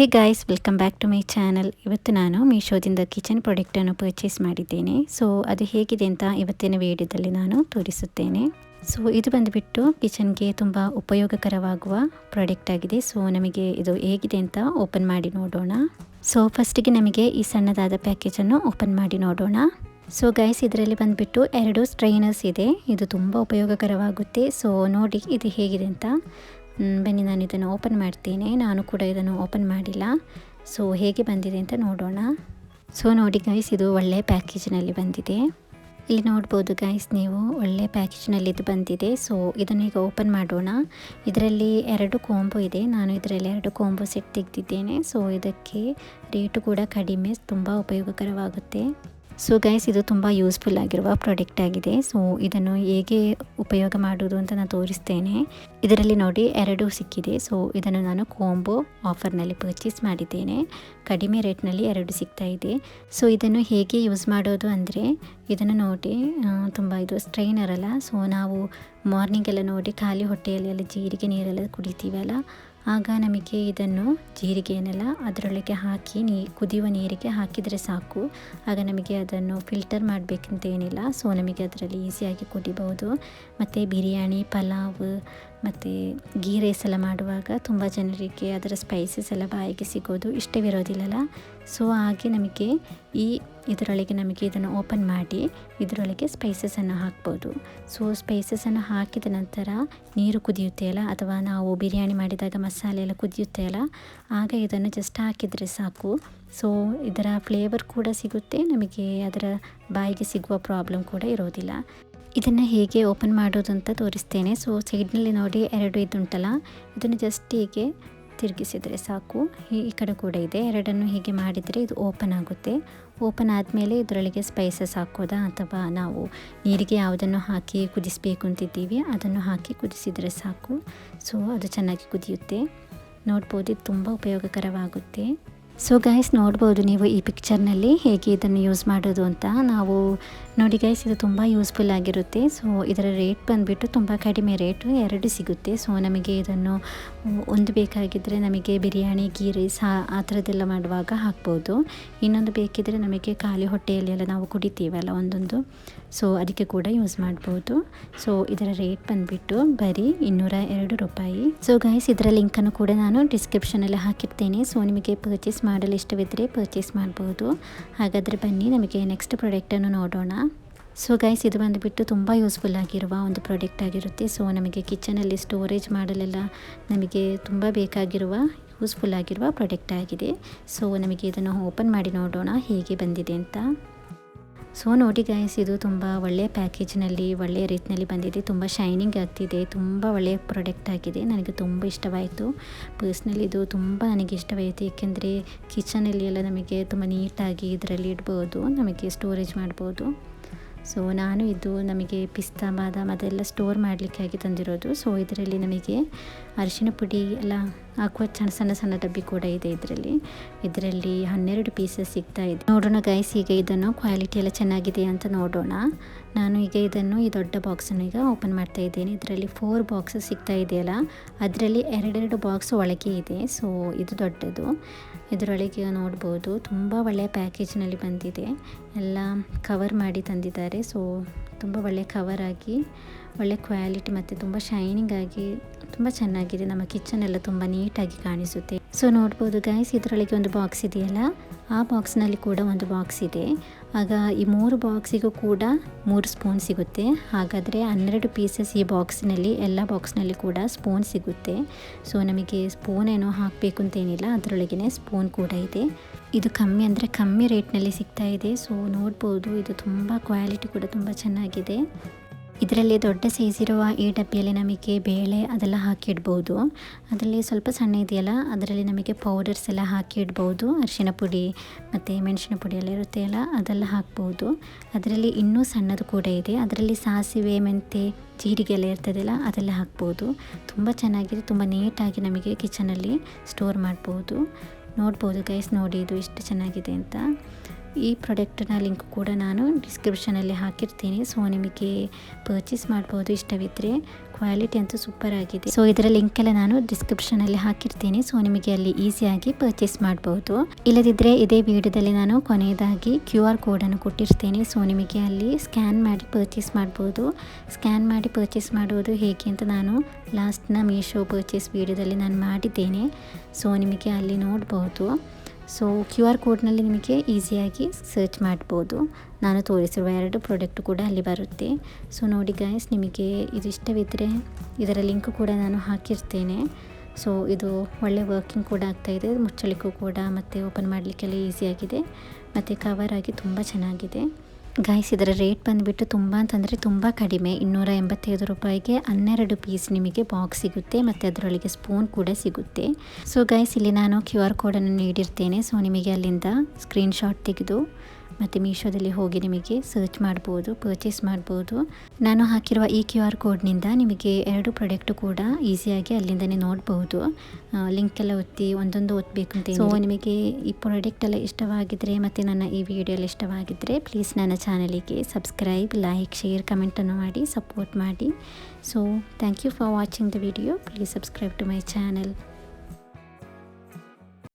Hey guys, welcome back to my channel. ಇವತ್ತು ನಾನು ಮೀಶೋದಿಂದ ಕಿಚನ್ ಪ್ರಾಡಕ್ಟನ್ನು ಪರ್ಚೇಸ್ ಮಾಡಿದ್ದೇನೆ. ಸೊ, ಅದು ಹೇಗಿದೆ ಅಂತ ಇವತ್ತಿನ ವಿಡಿಯೋದಲ್ಲಿ ನಾನು ತೋರಿಸುತ್ತೇನೆ. ಸೊ, ಇದು ಬಂದುಬಿಟ್ಟು ಕಿಚನ್ಗೆ ತುಂಬ ಉಪಯೋಗಕರವಾಗುವ ಪ್ರಾಡಕ್ಟ್ ಆಗಿದೆ. ಸೊ, ನಮಗೆ ಇದು ಹೇಗಿದೆ ಅಂತ ಓಪನ್ ಮಾಡಿ ನೋಡೋಣ. ಸೊ, ಫಸ್ಟಿಗೆ ನಮಗೆ ಈ ಸಣ್ಣದಾದ ಪ್ಯಾಕೇಜನ್ನು ಓಪನ್ ಮಾಡಿ ನೋಡೋಣ. ಸೊ ಗೈಸ್ ಇದರಲ್ಲಿ ಬಂದುಬಿಟ್ಟು ಎರಡು ಸ್ಟ್ರೈನರ್ಸ್ ಇದೆ. ಇದು ತುಂಬ ಉಪಯೋಗಕರವಾಗುತ್ತೆ. ಸೊ, ನೋಡಿ, ಇದು ಹೇಗಿದೆ ಅಂತ. ಬನ್ನಿ ನಾನು ಇದನ್ನು ಓಪನ್ ಮಾಡ್ತೇನೆ. ನಾನು ಕೂಡ ಇದನ್ನು ಓಪನ್ ಮಾಡಿಲ್ಲ. ಸೊ ಹೇಗೆ ಬಂದಿದೆ ಅಂತ ನೋಡೋಣ. ಸೊ ನೋಡಿ ಗೈಸ್ ಇದು ಒಳ್ಳೆ ಪ್ಯಾಕೇಜ್ನಲ್ಲಿ ಬಂದಿದೆ. ಇಲ್ಲಿ ನೋಡ್ಬೋದು ಗೈಸ್ ನೀವು ಒಳ್ಳೆ ಪ್ಯಾಕೇಜ್ನಲ್ಲಿ ಇದು ಬಂದಿದೆ. ಸೊ ಇದನ್ನು ಈಗ ಓಪನ್ ಮಾಡೋಣ. ಇದರಲ್ಲಿ ಎರಡು ಕೋಂಬೋ ಇದೆ. ನಾನು ಇದರಲ್ಲಿ ಎರಡು ಕೋಂಬೋ ಸೆಟ್ ತೆಗೆದಿದ್ದೇನೆ. ಸೊ ಇದಕ್ಕೆ ರೇಟು ಕೂಡ ಕಡಿಮೆ, ತುಂಬ ಉಪಯೋಗಕರವಾಗುತ್ತೆ. ಸೊ ಗೈಸ್ ಇದು ತುಂಬ ಯೂಸ್ಫುಲ್ ಆಗಿರುವ ಪ್ರಾಡಕ್ಟ್ ಆಗಿದೆ. ಸೊ ಇದನ್ನು ಹೇಗೆ ಉಪಯೋಗ ಮಾಡುವುದು ಅಂತ ನಾನು ತೋರಿಸ್ತೇನೆ. ಇದರಲ್ಲಿ ನೋಡಿ ಎರಡು ಸಿಕ್ಕಿದೆ. ಸೊ ಇದನ್ನು ನಾನು ಕೋಂಬೋ ಆಫರ್ನಲ್ಲಿ ಪರ್ಚೇಸ್ ಮಾಡಿದ್ದೇನೆ. ಕಡಿಮೆ ರೇಟ್ನಲ್ಲಿ ಎರಡು ಸಿಗ್ತಾ ಇದೆ. ಸೊ ಇದನ್ನು ಹೇಗೆ ಯೂಸ್ ಮಾಡೋದು ಅಂದರೆ, ಇದನ್ನು ನೋಡಿ ತುಂಬ ಇದು ಸ್ಟ್ರೈನರ್ ಅಲ್ಲ ಸೊ ನಾವು ಮಾರ್ನಿಂಗೆಲ್ಲ ನೋಡಿ ಖಾಲಿ ಹೊಟ್ಟೆಯಲ್ಲಿ ಎಲ್ಲ ಜೀರಿಗೆ ನೀರೆಲ್ಲ ಕುಡಿತೀವಲ್ಲ ಆಗ ನಮಗೆ ಇದನ್ನು ಜೀರಿಗೆಯನ್ನೆಲ್ಲ ಅದರೊಳಗೆ ಹಾಕಿ ನೀ, ಕುದಿಯುವ ನೀರಿಗೆ ಹಾಕಿದರೆ ಸಾಕು. ಆಗ ನಮಗೆ ಅದನ್ನು ಫಿಲ್ಟರ್ ಮಾಡಬೇಕಂತ ಏನಿಲ್ಲ. ಸೊ ನಮಗೆ ಅದರಲ್ಲಿ ಈಸಿಯಾಗಿ ಕುದಿಬಹುದು ಮತ್ತು ಬಿರಿಯಾನಿ, ಪಲಾವ್, ಮತ್ತು ಗೀ ರೈಸ್ ಎಲ್ಲ ಮಾಡುವಾಗ ತುಂಬ ಜನರಿಗೆ ಅದರ ಸ್ಪೈಸಸ್ ಎಲ್ಲ ಬಾಯಿಗೆ ಸಿಗೋದು ಇಷ್ಟವಿರೋದಿಲ್ಲಲ್ಲ ಸೊ ಹಾಗೆ ನಮಗೆ ಈ ಇದರೊಳಗೆ ನಮಗೆ ಇದನ್ನು ಓಪನ್ ಮಾಡಿ ಇದರೊಳಗೆ ಸ್ಪೈಸಸನ್ನು ಹಾಕ್ಬೋದು. ಸೊ ಸ್ಪೈಸಸನ್ನು ಹಾಕಿದ ನಂತರ ನೀರು ಕುದಿಯುತ್ತೆ ಅಲ್ಲ? ಅಥವಾ ನಾವು ಬಿರಿಯಾನಿ ಮಾಡಿದಾಗ ಮಸಾಲೆ ಎಲ್ಲ ಕುದಿಯುತ್ತೆಯಲ್ಲ ಆಗ ಇದನ್ನು ಜಸ್ಟ್ ಹಾಕಿದರೆ ಸಾಕು. ಸೊ ಇದರ ಫ್ಲೇವರ್ ಕೂಡ ಸಿಗುತ್ತೆ. ನಮಗೆ ಅದರ ಬಾಯಿಗೆ ಸಿಗುವ ಪ್ರಾಬ್ಲಮ್ ಕೂಡ ಇರೋದಿಲ್ಲ. ಇದನ್ನು ಹೇಗೆ ಓಪನ್ ಮಾಡೋದು ಅಂತ ತೋರಿಸ್ತೇನೆ. ಸೊ ಸೈಡ್ನಲ್ಲಿ ನೋಡಿ ಎರಡು ಇದುಂಟಲ್ಲ? ಇದನ್ನು ಜಸ್ಟ್ ಹೀಗೆ ತಿರುಗಿಸಿದರೆ ಸಾಕು. ಈ ಕಡೆ ಕೂಡ ಇದೆ. ಎರಡನ್ನು ಹೀಗೆ ಮಾಡಿದರೆ ಇದು ಓಪನ್ ಆಗುತ್ತೆ. ಓಪನ್ ಆದಮೇಲೆ ಇದರೊಳಗೆ ಸ್ಪೈಸಸ್ ಹಾಕೋದಾ ಅಥವಾ ನಾವು ನೀರಿಗೆ ಯಾವುದನ್ನು ಹಾಕಿ ಕುದಿಸಬೇಕು ಅಂತಿದ್ದೀವಿ, ಅದನ್ನು ಹಾಕಿ ಕುದಿಸಿದರೆ ಸಾಕು. ಸೊ ಅದು ಚೆನ್ನಾಗಿ ಕುದಿಯುತ್ತೆ. ನೋಡ್ಬೋದು, ಇದು ತುಂಬ ಉಪಯೋಗಕರವಾಗುತ್ತೆ. ಸೊ ಗೈಸ್ ನೋಡ್ಬೋದು ನೀವು ಈ ಪಿಕ್ಚರ್ನಲ್ಲಿ ಹೇಗೆ ಇದನ್ನು ಯೂಸ್ ಮಾಡೋದು ಅಂತ. ನಾವು ನೋಡಿ ಗೈಸ್ ಇದು ತುಂಬ ಯೂಸ್ಫುಲ್ ಆಗಿರುತ್ತೆ. ಸೊ ಇದರ ರೇಟ್ ಬಂದುಬಿಟ್ಟು ತುಂಬ ಕಡಿಮೆ ರೇಟು ಎರಡು ಸಿಗುತ್ತೆ. ಸೊ ನಮಗೆ ಇದನ್ನು ಒಂದು ಬೇಕಾಗಿದ್ದರೆ ನಮಗೆ ಬಿರಿಯಾನಿ, ಗೀ ರೈಸ್ ಆ- ಥರದ್ದೆಲ್ಲ ಮಾಡುವಾಗ ಹಾಕ್ಬೋದು. ಇನ್ನೊಂದು ಬೇಕಿದ್ದರೆ ನಮಗೆ ಖಾಲಿ ಹೊಟ್ಟೆಯಲ್ಲಿ ಎಲ್ಲ ನಾವು ಕುಡಿತೀವಲ್ಲ ಒಂದೊಂದು. ಸೊ ಅದಕ್ಕೆ ಕೂಡ ಯೂಸ್ ಮಾಡ್ಬೋದು. ಸೊ ಇದರ ರೇಟ್ ಬಂದುಬಿಟ್ಟು ಬರೀ ಇನ್ನೂರ ಎರಡು ರೂಪಾಯಿ. ಸೊ ಗೈಸ್ ಇದರ ಲಿಂಕನ್ನು ಕೂಡ ನಾನು ಡಿಸ್ಕ್ರಿಪ್ಷನಲ್ಲಿ ಹಾಕಿರ್ತೇನೆ. ಸೊ ನಿಮಗೆ ಪರ್ಚೇಸ್ ಮಾಡಲು ಇಷ್ಟವಿದ್ದರೆ ಪರ್ಚೇಸ್ ಮಾಡ್ಬೋದು. ಹಾಗಾದರೆ ಬನ್ನಿ, ನಮಗೆ ನೆಕ್ಸ್ಟ್ ಪ್ರಾಡಕ್ಟನ್ನು ನೋಡೋಣ. ಸೊ ಗೈಸ್ ಇದು ಬಂದುಬಿಟ್ಟು ತುಂಬ ಯೂಸ್ಫುಲ್ ಆಗಿರುವ ಒಂದು ಪ್ರಾಡಕ್ಟ್ ಆಗಿರುತ್ತೆ. ಸೊ ನಮಗೆ ಕಿಚನಲ್ಲಿ ಸ್ಟೋರೇಜ್ ಮಾಡಲೆಲ್ಲ ನಮಗೆ ತುಂಬ ಬೇಕಾಗಿರುವ ಯೂಸ್ಫುಲ್ ಆಗಿರುವ ಪ್ರಾಡಕ್ಟ್ ಆಗಿದೆ. ಸೊ ನಮಗೆ ಇದನ್ನು ಓಪನ್ ಮಾಡಿ ನೋಡೋಣ, ಹೇಗೆ ಬಂದಿದೆ ಅಂತ. ಸೊ ನೋಡಿ ಗೈಸ್ ಇದು ತುಂಬ ಒಳ್ಳೆಯ ಪ್ಯಾಕೇಜ್ನಲ್ಲಿ ಒಳ್ಳೆಯ ರೀತಿಯಲ್ಲಿ ಬಂದಿದೆ. ತುಂಬ ಶೈನಿಂಗ್ ಆಗ್ತಿದೆ. ತುಂಬ ಒಳ್ಳೆಯ ಪ್ರಾಡಕ್ಟ್ ಆಗಿದೆ. ನನಗೆ ತುಂಬ ಇಷ್ಟವಾಯಿತು. ಪರ್ಸ್ನಲಿ ಇದು ತುಂಬ ನನಗೆ ಇಷ್ಟವಾಯಿತು. ಏಕೆಂದರೆ ಕಿಚನಲ್ಲಿ ಎಲ್ಲ ನಮಗೆ ತುಂಬ ನೀಟಾಗಿ ಇದರಲ್ಲಿ ಇಡ್ಬೋದು. ನಮಗೆ ಸ್ಟೋರೇಜ್ ಮಾಡ್ಬೋದು. ಸೊ ನಾನು ಇದು ನಮಗೆ ಪಿಸ್ತಾ, ಬಾದಾಮ್ ಅದೆಲ್ಲ ಸ್ಟೋರ್ ಮಾಡಲಿಕ್ಕಾಗಿ ತಂದಿರೋದು. ಸೊ ಇದರಲ್ಲಿ ನಮಗೆ ಅರಿಶಿನ ಪುಡಿ ಎಲ್ಲ ಹಾಕುವ ಸಣ್ಣ ಸಣ್ಣ ಸಣ್ಣ ಡಬ್ಬಿ ಕೂಡ ಇದೆ ಇದರಲ್ಲಿ. ಇದರಲ್ಲಿ ಹನ್ನೆರಡು ಪೀಸಸ್ ಸಿಗ್ತಾ ಇದೆ. ನೋಡೋಣ ಗೈಸ್ ಈಗ ಇದನ್ನು ಕ್ವಾಲಿಟಿ ಎಲ್ಲ ಚೆನ್ನಾಗಿದೆ ಅಂತ ನೋಡೋಣ. ನಾನು ಈಗ ಇದನ್ನು ಈ ದೊಡ್ಡ ಬಾಕ್ಸನ್ನು ಈಗ ಓಪನ್ ಮಾಡ್ತಾ ಇದ್ದೇನೆ. ಇದರಲ್ಲಿ ಫೋರ್ ಬಾಕ್ಸಸ್ ಸಿಗ್ತಾ ಇದೆಯಲ್ಲ, ಅದರಲ್ಲಿ ಎರಡೆರಡು ಬಾಕ್ಸ್ ಒಳಗೆ ಇದೆ. ಸೊ ಇದು ದೊಡ್ಡದು. ಇದರೊಳಗೆ ನೋಡ್ಬೋದು, ತುಂಬ ಒಳ್ಳೆಯ ಪ್ಯಾಕೇಜ್ನಲ್ಲಿ ಬಂದಿದೆ. ಎಲ್ಲ ಕವರ್ ಮಾಡಿ ತಂದಿದ್ದಾರೆ. ಸೊ ತುಂಬ ಒಳ್ಳೆ ಕವರ್ ಆಗಿ, ಒಳ್ಳೆ ಕ್ವಾಲಿಟಿ ಮತ್ತು ತುಂಬ ಶೈನಿಂಗ್ ಆಗಿ, ತುಂಬ ಚೆನ್ನಾಗಿದೆ. ನಮ್ಮ ಕಿಚನ್ ಎಲ್ಲ ತುಂಬ ನೀಟಾಗಿ ಕಾಣಿಸುತ್ತೆ. ಸೊ ನೋಡ್ಬೋದು ಗೈಸ್ ಇದರೊಳಗೆ ಒಂದು ಬಾಕ್ಸ್ ಇದೆಯಲ್ಲ? ಆ ಬಾಕ್ಸ್ನಲ್ಲಿ ಕೂಡ ಒಂದು ಬಾಕ್ಸ್ ಇದೆ. ಆಗ ಈ ಮೂರು ಬಾಕ್ಸಿಗೂ ಕೂಡ ಮೂರು ಸ್ಪೂನ್ ಸಿಗುತ್ತೆ. ಹಾಗಾದರೆ ಹನ್ನೆರಡು ಪೀಸಸ್ ಈ ಬಾಕ್ಸ್ನಲ್ಲಿ ಎಲ್ಲ ಬಾಕ್ಸ್ನಲ್ಲಿ ಕೂಡ ಸ್ಪೂನ್ ಸಿಗುತ್ತೆ. ಸೊ ನಮಗೆ ಸ್ಪೂನ್ ಏನೋ ಹಾಕಬೇಕು ಅಂತೇನಿಲ್ಲ ಅದರೊಳಗೇ ಸ್ಪೂನ್ ಕೂಡ ಇದೆ. ಇದು ಕಮ್ಮಿ ಅಂದರೆ ಕಮ್ಮಿ ರೇಟ್ನಲ್ಲಿ ಸಿಗ್ತಾ ಇದೆ. ಸೊ ನೋಡ್ಬೋದು, ಇದು ತುಂಬ ಕ್ವಾಲಿಟಿ ಕೂಡ ತುಂಬ ಚೆನ್ನಾಗಿದೆ. ಇದರಲ್ಲಿ ದೊಡ್ಡ ಸೈಜ್ ಇರುವ ಈ ಡಬ್ಬಿಯಲ್ಲಿ ನಮಗೆ ಬೇಳೆ ಅದೆಲ್ಲ ಹಾಕಿಡ್ಬೋದು. ಅದರಲ್ಲಿ ಸ್ವಲ್ಪ ಸಣ್ಣ ಇದೆಯಲ್ಲ, ಅದರಲ್ಲಿ ನಮಗೆ ಪೌಡರ್ಸ್ ಎಲ್ಲ ಹಾಕಿ ಇಡ್ಬೋದು ಅರಿಶಿನ ಪುಡಿ ಮತ್ತು ಮೆಣಸಿನ ಪುಡಿ ಎಲ್ಲ ಇರುತ್ತೆ ಅಲ್ಲ, ಅದೆಲ್ಲ ಹಾಕ್ಬೋದು. ಅದರಲ್ಲಿ ಇನ್ನೂ ಸಣ್ಣದು ಕೂಡ ಇದೆ. ಅದರಲ್ಲಿ ಸಾಸಿವೆ ಮೆಂತೆ ಜೀರಿಗೆ ಎಲ್ಲ ಇರ್ತದಲ್ಲ ಅದೆಲ್ಲ ಹಾಕ್ಬೋದು. ತುಂಬ ಚೆನ್ನಾಗಿದೆ, ತುಂಬ ನೀಟಾಗಿ ನಮಗೆ ಕಿಚನಲ್ಲಿ ಸ್ಟೋರ್ ಮಾಡ್ಬೋದು. ನೋಡ್ಬೋದು ಗೈಸ್ ನೋಡಿ ಇದು ಎಷ್ಟು ಚೆನ್ನಾಗಿದೆ ಅಂತ. ಈ ಪ್ರಾಡಕ್ಟ್ನ ಲಿಂಕ್ ಕೂಡ ನಾನು ಡಿಸ್ಕ್ರಿಪ್ಷನಲ್ಲಿ ಹಾಕಿರ್ತೀನಿ. ಸೊ ನಿಮಗೆ ಪರ್ಚೇಸ್ ಮಾಡ್ಬೋದು ಇಷ್ಟವಿದ್ದರೆ ಕ್ವಾಲಿಟಿ ಅಂತೂ ಸೂಪರ್ ಆಗಿದೆ. ಸೊ ಇದರ ಲಿಂಕ್ ಎಲ್ಲ ನಾನು ಡಿಸ್ಕ್ರಿಪ್ಷನಲ್ಲಿ ಹಾಕಿರ್ತೀನಿ. ಸೊ ನಿಮಗೆ ಅಲ್ಲಿ ಈಸಿಯಾಗಿ ಪರ್ಚೇಸ್ ಮಾಡ್ಬೋದು. ಇಲ್ಲದಿದ್ದರೆ ಇದೇ ವಿಡಿಯೋದಲ್ಲಿ ನಾನು ಕೊನೆಯದಾಗಿ ಕ್ಯೂ ಆರ್ ಕೋಡನ್ನು ಕೊಟ್ಟಿರ್ತೀನಿ. ಸೊ ನಿಮಗೆ ಅಲ್ಲಿ ಸ್ಕ್ಯಾನ್ ಮಾಡಿ ಪರ್ಚೇಸ್ ಮಾಡ್ಬೋದು. ಸ್ಕ್ಯಾನ್ ಮಾಡಿ ಪರ್ಚೇಸ್ ಮಾಡುವುದು ಹೇಗೆ ಅಂತ ನಾನು ಲಾಸ್ಟ್ನ ಮೀಶೋ ಪರ್ಚೇಸ್ ವಿಡಿಯೋದಲ್ಲಿ ನಾನು ಮಾಡಿದ್ದೇನೆ. ಸೊ ನಿಮಗೆ ಅಲ್ಲಿ ನೋಡ್ಬೋದು. ಸೊ ಕ್ಯೂ ಆರ್ ಕೋಡ್ನಲ್ಲಿ ನಿಮಗೆ ಈಸಿಯಾಗಿ ಸರ್ಚ್ ಮಾಡ್ಬೋದು. ನಾನು ತೋರಿಸಿರುವ ಎರಡು ಪ್ರಾಡಕ್ಟ್ ಕೂಡ ಅಲ್ಲಿ ಬರುತ್ತೆ. ಸೊ ನೋಡಿ ಗೈಸ್ ನಿಮಗೆ ಇದು ಇದರ ಲಿಂಕ್ ಕೂಡ ನಾನು ಹಾಕಿರ್ತೇನೆ. ಸೊ ಇದು ಒಳ್ಳೆ ವರ್ಕಿಂಗ್ ಕೂಡ ಆಗ್ತಾಯಿದೆ ಮುಚ್ಚಲಿಕ್ಕೂ ಕೂಡ ಮತ್ತು ಓಪನ್ ಮಾಡಲಿಕ್ಕೆಲ್ಲ ಈಸಿಯಾಗಿದೆ ಮತ್ತು ಕವರ್ ಆಗಿ ತುಂಬ ಚೆನ್ನಾಗಿದೆ. ಗಾಯ್ಸ್ ಇದರ ರೇಟ್ ಬಂದುಬಿಟ್ಟು ತುಂಬ ಅಂತಂದರೆ ತುಂಬ ಕಡಿಮೆ. ಇನ್ನೂರ ಎಂಬತ್ತೈದು ರೂಪಾಯಿಗೆ ಹನ್ನೆರಡು ಪೀಸ್ ನಿಮಗೆ ಬಾಕ್ಸ್ ಸಿಗುತ್ತೆ, ಮತ್ತು ಅದರೊಳಗೆ ಸ್ಪೂನ್ ಕೂಡ ಸಿಗುತ್ತೆ. ಸೊ ಗೈಸ್ ಇಲ್ಲಿ ನಾನು ಕ್ಯೂ ಆರ್ ಕೋಡನ್ನು ನೀಡಿರ್ತೇನೆ. ಸೊ ನಿಮಗೆ ಅಲ್ಲಿಂದ ಸ್ಕ್ರೀನ್ಶಾಟ್ ತೆಗೆದು ಮತ್ತು ಮೀಶೋದಲ್ಲಿ ಹೋಗಿ ನಿಮಗೆ ಸರ್ಚ್ ಮಾಡ್ಬೋದು ಪರ್ಚೇಸ್ ಮಾಡ್ಬೋದು. ನಾನು ಹಾಕಿರುವ ಈ ಕ್ಯೂ ಆರ್ ಕೋಡ್ನಿಂದ ನಿಮಗೆ ಎರಡು ಪ್ರಾಡಕ್ಟು ಕೂಡ ಈಸಿಯಾಗಿ ಅಲ್ಲಿಂದನೇ ನೋಡ್ಬೋದು. ಲಿಂಕ್ ಎಲ್ಲ ಒತ್ತಿ ಒಂದೊಂದು ಒತ್ತಬೇಕು ಅಂತ ಸೊ ನಿಮಗೆ ಈ ಪ್ರಾಡಕ್ಟ್ ಎಲ್ಲ ಇಷ್ಟವಾಗಿದ್ದರೆ ಮತ್ತು ನನ್ನ ಈ ವಿಡಿಯೋ ಎಲ್ಲ ಇಷ್ಟವಾಗಿದ್ದರೆ ಪ್ಲೀಸ್ ನನ್ನ ಚಾನಲಿಗೆ ಸಬ್ಸ್ಕ್ರೈಬ್ ಲೈಕ್ ಶೇರ್ ಕಮೆಂಟನ್ನು ಮಾಡಿ ಸಪೋರ್ಟ್ ಮಾಡಿ. So thank you for watching the video please subscribe to my channel